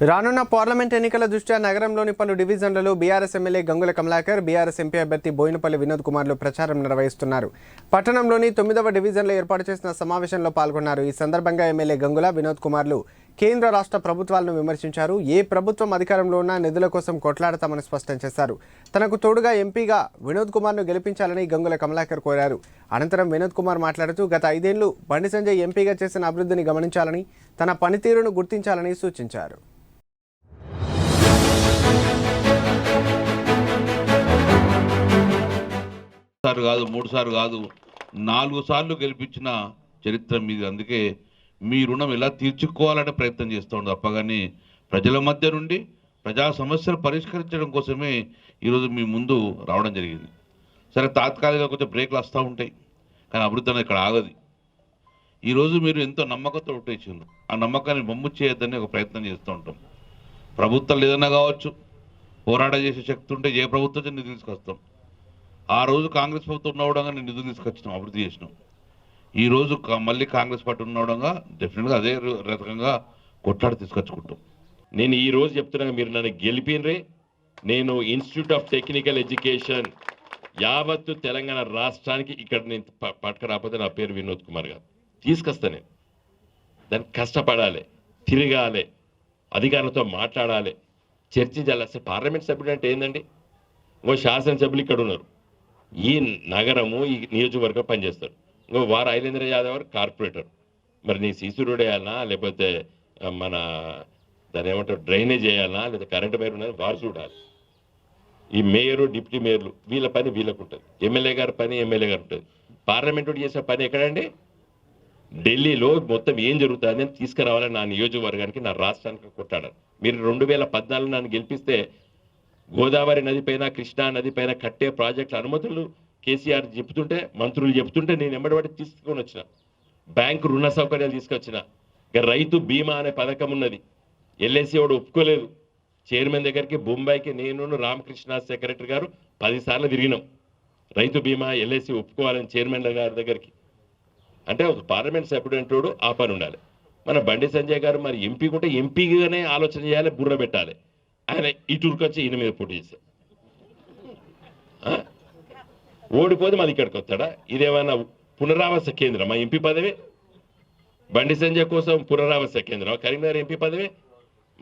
రానున్న పార్లమెంట్ ఎన్నికల దృష్ట్యా నగరంలోని పలు డివిజన్లలో BRS MLA Gangula Kamalakar BRS MP అభ్యర్థి బోయినపల్లి వినోద్ కుమార్లు ప్రచారం నిర్వహిస్తున్నారు. పట్టణంలోని తొమ్మిదవ డివిజన్లో ఏర్పాటు చేసిన సమావేశంలో పాల్గొన్నారు. ఈ సందర్భంగా ఎమ్మెల్యే గంగుల వినోద్ కుమార్లు కేంద్ర రాష్ట్ర ప్రభుత్వాలను విమర్శించారు. ఏ ప్రభుత్వం అధికారంలో ఉన్నా నిధుల కోసం కొట్లాడతామని స్పష్టం చేశారు. తనకు తోడుగా ఎంపీగా వినోద్ కుమార్ను గెలిపించాలని గంగుల కమలాకర్ కోరారు. అనంతరం వినోద్ కుమార్ మాట్లాడుతూ గత ఐదేళ్ళు బండి సంజయ్ ఎంపీగా చేసిన అభివృద్ధిని గమనించాలని తన పనితీరును గుర్తించాలని సూచించారు. ఒకసారి కాదు మూడు సార్లు కాదు నాలుగు సార్లు గెలిపించిన చరిత్ర మీది. అందుకే మీ రుణం ఎలా తీర్చుకోవాలనే ప్రయత్నం చేస్తూ ఉండదు అప్పగాని ప్రజల మధ్య నుండి ప్రజా సమస్యలు పరిష్కరించడం కోసమే ఈరోజు మీ ముందు రావడం జరిగింది. సరే తాత్కాలికంగా కొంచెం బ్రేక్లు వస్తూ ఉంటాయి కానీ అభివృద్ధి అనేది ఇక్కడ ఆగది. ఈరోజు మీరు ఎంతో నమ్మకంతో ఉంటేసిండ్రు ఆ నమ్మకాన్ని బొమ్ము చేయొద్దని ఒక ప్రయత్నం చేస్తూ ఉంటాం. ప్రభుత్వాలు ఏదైనా కావచ్చు పోరాట చేసే శక్తి ఉంటే ఏ ప్రభుత్వం నిధులు తీసుకొస్తాం. ఆ రోజు కాంగ్రెస్ ప్రభుత్వం ఉన్నవడంగా నేను నిధులు తీసుకొచ్చినాం అభివృద్ధి చేసినాం. ఈ రోజు మళ్ళీ కాంగ్రెస్ పార్టీ ఉన్నవడంగా డెఫినెట్గా అదే రకంగా కొట్లాడి తీసుకొచ్చుకుంటాం. నేను ఈ రోజు చెప్తున్నా మీరు నన్ను గెలిపినరే. నేను ఇన్స్టిట్యూట్ ఆఫ్ టెక్నికల్ ఎడ్యుకేషన్ యావత్తు తెలంగాణ రాష్ట్రానికి ఇక్కడ నేను ప- పట్టుకురాకపోతే నా పేరు వినోద్ కుమార్ గారు. తీసుకొస్తా నేను. దానికి కష్టపడాలి తిరగాలి అధికారులతో మాట్లాడాలి. చర్చించాలి. అసలు పార్లమెంట్ సభ్యుడు అంటే ఏంటండి ఇంకో శాసనసభ్యులు ఇక్కడ ఉన్నారు. ఈ నగరము ఈ నియోజకవర్గం పనిచేస్తారు. ఇంకో వారు ఐలేంద్ర యాదవ్ గారు కార్పొరేటర్. మరి నీ శిశురుడు వేయాలనా? లేకపోతే మన దాని ఏమంటారు డ్రైనేజ్ చేయాలనా లేదా కరెంటు వైర్ ఉన్నది వారు చూడాలి. ఈ మేయరు డిప్యూటీ మేయర్లు వీళ్ళ పని వీళ్ళకు ఉంటుంది. ఎమ్మెల్యే గారి పని ఎమ్మెల్యే గారు ఉంటుంది. పార్లమెంటు చేసే పని ఎక్కడండి? ఢిల్లీలో మొత్తం ఏం జరుగుతుంది అని తీసుకురావాలని నా నియోజకవర్గానికి నా రాష్ట్రానికి కొట్టాడారు. మీరు రెండు వేల పద్నాలుగు నన్ను గెలిపిస్తే గోదావరి నది పైన కృష్ణా నది పైన కట్టే ప్రాజెక్టుల అనుమతులు కేసీఆర్ చెప్తుంటే మంత్రులు చెప్తుంటే నేను ఎమ్మడిపడి తీసుకొని వచ్చిన. బ్యాంకు రుణ సౌకర్యాలు తీసుకొచ్చిన. ఇక రైతు బీమా అనే పథకం ఉన్నది. ఎల్ఐసి వాడు ఒప్పుకోలేదు. చైర్మన్ దగ్గరికి బొంబాయికి నేను రామకృష్ణ సెక్రటరీ గారు పదిసార్లు తిరిగినాం. రైతు బీమా ఎల్ఐసి ఒప్పుకోవాలని చైర్మన్ గారి దగ్గరికి. అంటే ఒక పార్లమెంట్ సభ్యుడు ఆ పని ఉండాలి. మన బండి సంజయ్ గారు మరి ఎంపీ ఉంటే ఎంపీగానే ఆలోచన చేయాలి బుర్ర పెట్టాలి. ఆయన ఇటురికి వచ్చి ఈయన మీద పోటీ చేశారు ఆ? ఓడిపోతే మాది ఇక్కడికి వస్తాడా? ఇదేమన్నా పునరావాస కేంద్రం మా ఎంపీ పదవి? బండి సంజయ్ కోసం పునరావాస కేంద్రం కరీంనగర్ ఎంపీ పదవి?